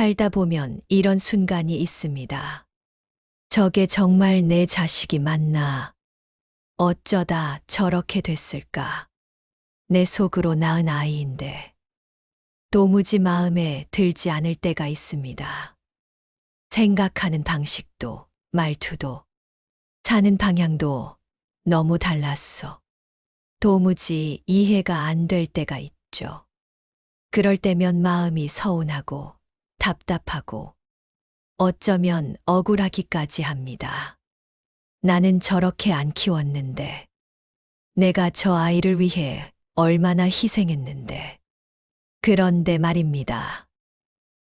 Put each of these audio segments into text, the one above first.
살다 보면 이런 순간이 있습니다. 저게 정말 내 자식이 맞나? 어쩌다 저렇게 됐을까? 내 속으로 낳은 아이인데. 도무지 마음에 들지 않을 때가 있습니다. 생각하는 방식도, 말투도, 사는 방향도 너무 달랐어. 도무지 이해가 안 될 때가 있죠. 그럴 때면 마음이 서운하고 답답하고 어쩌면 억울하기까지 합니다. 나는 저렇게 안 키웠는데 내가 저 아이를 위해 얼마나 희생했는데 그런데 말입니다.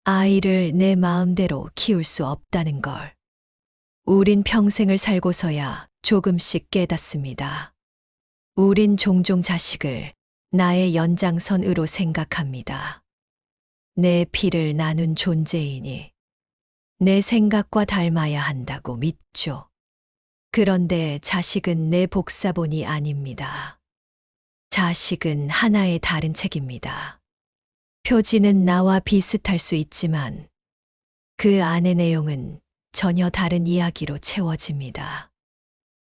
아이를 내 마음대로 키울 수 없다는 걸 우린 평생을 살고서야 조금씩 깨닫습니다. 우린 종종 자식을 나의 연장선으로 생각합니다. 내 피를 나눈 존재이니 내 생각과 닮아야 한다고 믿죠. 그런데 자식은 내 복사본이 아닙니다. 자식은 하나의 다른 책입니다. 표지는 나와 비슷할 수 있지만 그 안의 내용은 전혀 다른 이야기로 채워집니다.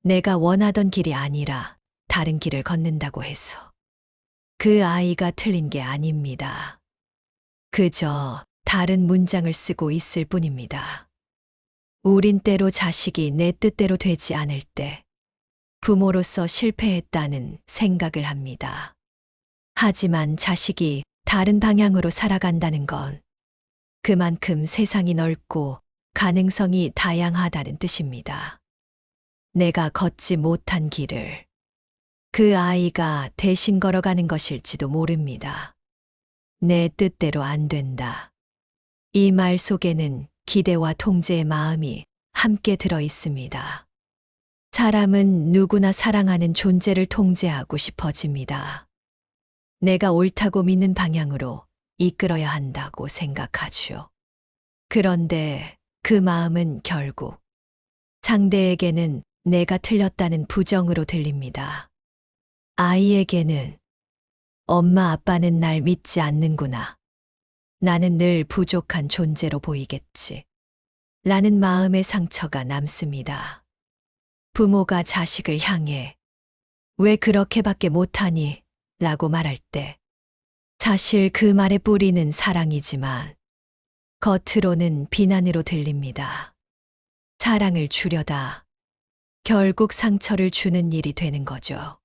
내가 원하던 길이 아니라 다른 길을 걷는다고 해서 그 아이가 틀린 게 아닙니다. 그저 다른 문장을 쓰고 있을 뿐입니다. 우린 때로 자식이 내 뜻대로 되지 않을 때 부모로서 실패했다는 생각을 합니다. 하지만 자식이 다른 방향으로 살아간다는 건 그만큼 세상이 넓고 가능성이 다양하다는 뜻입니다. 내가 걷지 못한 길을 그 아이가 대신 걸어가는 것일지도 모릅니다. 내 뜻대로 안 된다. 이 말 속에는 기대와 통제의 마음이 함께 들어 있습니다. 사람은 누구나 사랑하는 존재를 통제하고 싶어집니다. 내가 옳다고 믿는 방향으로 이끌어야 한다고 생각하죠. 그런데 그 마음은 결국 상대에게는 내가 틀렸다는 부정으로 들립니다. 아이에게는 엄마 아빠는 날 믿지 않는구나. 나는 늘 부족한 존재로 보이겠지. 라는 마음의 상처가 남습니다. 부모가 자식을 향해 왜 그렇게밖에 못하니? 라고 말할 때 사실 그 말의 뿌리는 사랑이지만 겉으로는 비난으로 들립니다. 사랑을 주려다 결국 상처를 주는 일이 되는 거죠.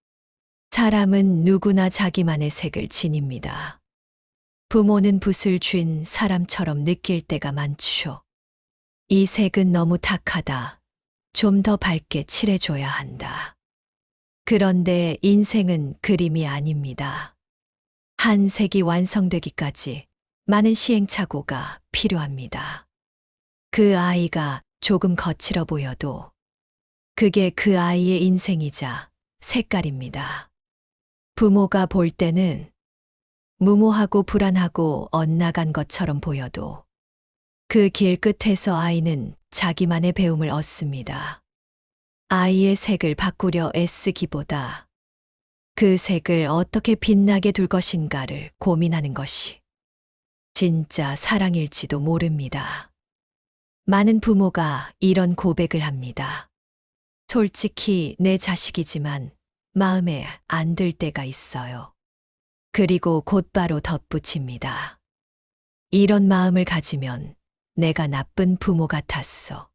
사람은 누구나 자기만의 색을 지닙니다. 부모는 붓을 쥔 사람처럼 느낄 때가 많죠. 이 색은 너무 탁하다. 좀 더 밝게 칠해줘야 한다. 그런데 인생은 그림이 아닙니다. 한 색이 완성되기까지 많은 시행착오가 필요합니다. 그 아이가 조금 거칠어 보여도 그게 그 아이의 인생이자 색깔입니다. 부모가 볼 때는 무모하고 불안하고 엇나간 것처럼 보여도 그 길 끝에서 아이는 자기만의 배움을 얻습니다. 아이의 색을 바꾸려 애쓰기보다 그 색을 어떻게 빛나게 둘 것인가를 고민하는 것이 진짜 사랑일지도 모릅니다. 많은 부모가 이런 고백을 합니다. 솔직히 내 자식이지만 마음에 안 들 때가 있어요. 그리고 곧바로 덧붙입니다. 이런 마음을 가지면 내가 나쁜 부모 같았어.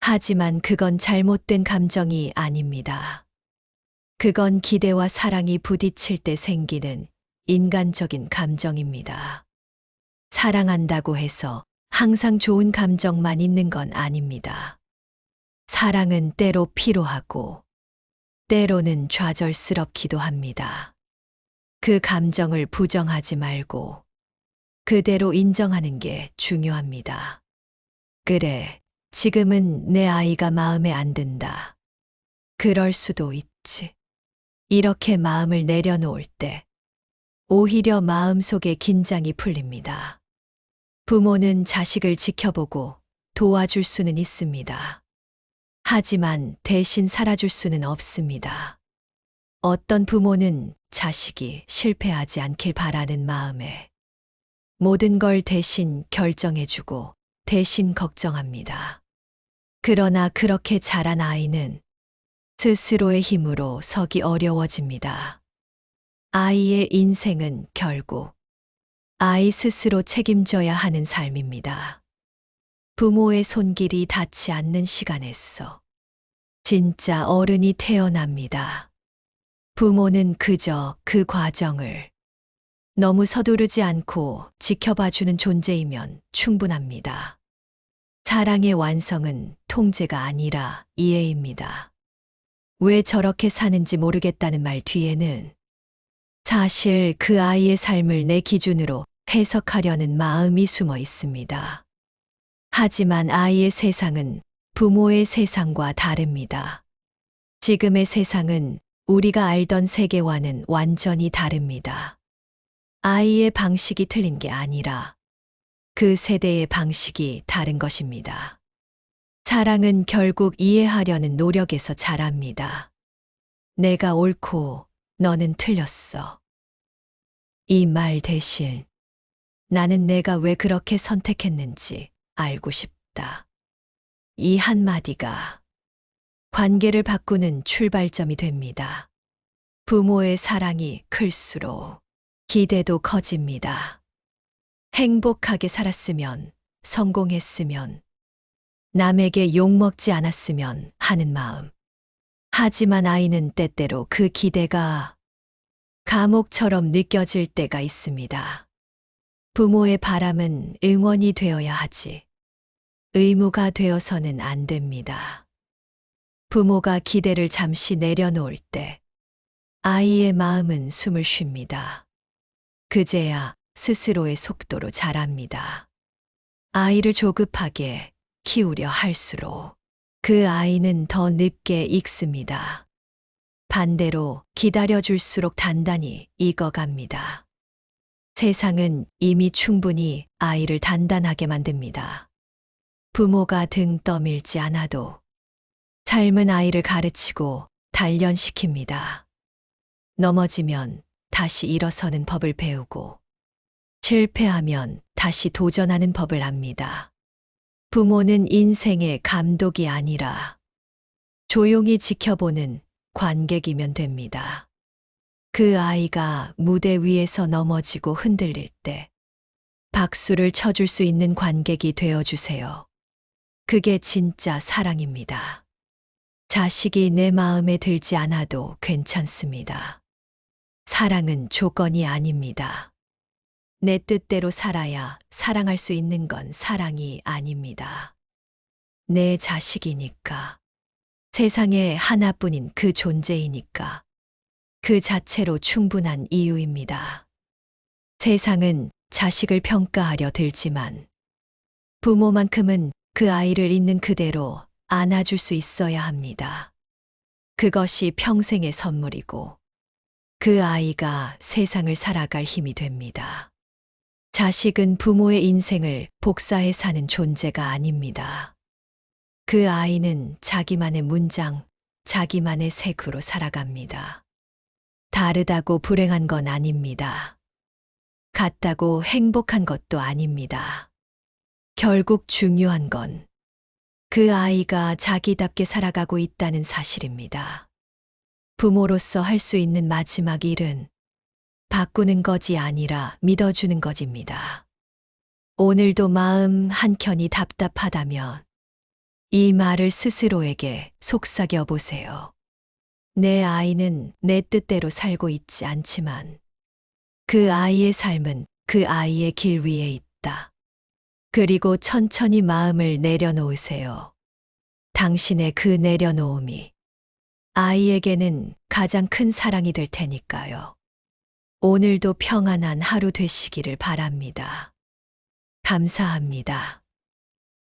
하지만 그건 잘못된 감정이 아닙니다. 그건 기대와 사랑이 부딪힐 때 생기는 인간적인 감정입니다. 사랑한다고 해서 항상 좋은 감정만 있는 건 아닙니다. 사랑은 때로 피로하고 때로는 좌절스럽기도 합니다. 그 감정을 부정하지 말고 그대로 인정하는 게 중요합니다. 그래, 지금은 내 아이가 마음에 안 든다. 그럴 수도 있지. 이렇게 마음을 내려놓을 때 오히려 마음속에 긴장이 풀립니다. 부모는 자식을 지켜보고 도와줄 수는 있습니다. 하지만 대신 살아줄 수는 없습니다. 어떤 부모는 자식이 실패하지 않길 바라는 마음에 모든 걸 대신 결정해주고 대신 걱정합니다. 그러나 그렇게 자란 아이는 스스로의 힘으로 서기 어려워집니다. 아이의 인생은 결국 아이 스스로 책임져야 하는 삶입니다. 부모의 손길이 닿지 않는 시간에서 진짜 어른이 태어납니다. 부모는 그저 그 과정을 너무 서두르지 않고 지켜봐주는 존재이면 충분합니다. 사랑의 완성은 통제가 아니라 이해입니다. 왜 저렇게 사는지 모르겠다는 말 뒤에는 사실 그 아이의 삶을 내 기준으로 해석하려는 마음이 숨어 있습니다. 하지만 아이의 세상은 부모의 세상과 다릅니다. 지금의 세상은 우리가 알던 세계와는 완전히 다릅니다. 아이의 방식이 틀린 게 아니라 그 세대의 방식이 다른 것입니다. 사랑은 결국 이해하려는 노력에서 자랍니다. 내가 옳고 너는 틀렸어. 이 말 대신 나는 내가 왜 그렇게 선택했는지 알고 싶다. 이 한마디가 관계를 바꾸는 출발점이 됩니다. 부모의 사랑이 클수록 기대도 커집니다. 행복하게 살았으면, 성공했으면, 남에게 욕먹지 않았으면 하는 마음. 하지만 아이는 때때로 그 기대가 감옥처럼 느껴질 때가 있습니다. 부모의 바람은 응원이 되어야 하지. 의무가 되어서는 안 됩니다. 부모가 기대를 잠시 내려놓을 때 아이의 마음은 숨을 쉽니다. 그제야 스스로의 속도로 자랍니다. 아이를 조급하게 키우려 할수록 그 아이는 더 늦게 익습니다. 반대로 기다려줄수록 단단히 익어갑니다. 세상은 이미 충분히 아이를 단단하게 만듭니다. 부모가 등 떠밀지 않아도 삶은 아이를 가르치고 단련시킵니다. 넘어지면 다시 일어서는 법을 배우고 실패하면 다시 도전하는 법을 압니다. 부모는 인생의 감독이 아니라 조용히 지켜보는 관객이면 됩니다. 그 아이가 무대 위에서 넘어지고 흔들릴 때 박수를 쳐줄 수 있는 관객이 되어주세요. 그게 진짜 사랑입니다. 자식이 내 마음에 들지 않아도 괜찮습니다. 사랑은 조건이 아닙니다. 내 뜻대로 살아야 사랑할 수 있는 건 사랑이 아닙니다. 내 자식이니까. 세상에 하나뿐인 그 존재이니까. 그 자체로 충분한 이유입니다. 세상은 자식을 평가하려 들지만 부모만큼은 그 아이를 있는 그대로 안아줄 수 있어야 합니다. 그것이 평생의 선물이고 그 아이가 세상을 살아갈 힘이 됩니다. 자식은 부모의 인생을 복사해 사는 존재가 아닙니다. 그 아이는 자기만의 문장, 자기만의 색으로 살아갑니다. 다르다고 불행한 건 아닙니다. 같다고 행복한 것도 아닙니다. 결국 중요한 건 그 아이가 자기답게 살아가고 있다는 사실입니다. 부모로서 할 수 있는 마지막 일은 바꾸는 것이 아니라 믿어주는 것입니다. 오늘도 마음 한켠이 답답하다면 이 말을 스스로에게 속삭여 보세요. 내 아이는 내 뜻대로 살고 있지 않지만 그 아이의 삶은 그 아이의 길 위에 있다. 그리고 천천히 마음을 내려놓으세요. 당신의 그 내려놓음이 아이에게는 가장 큰 사랑이 될 테니까요. 오늘도 평안한 하루 되시기를 바랍니다. 감사합니다.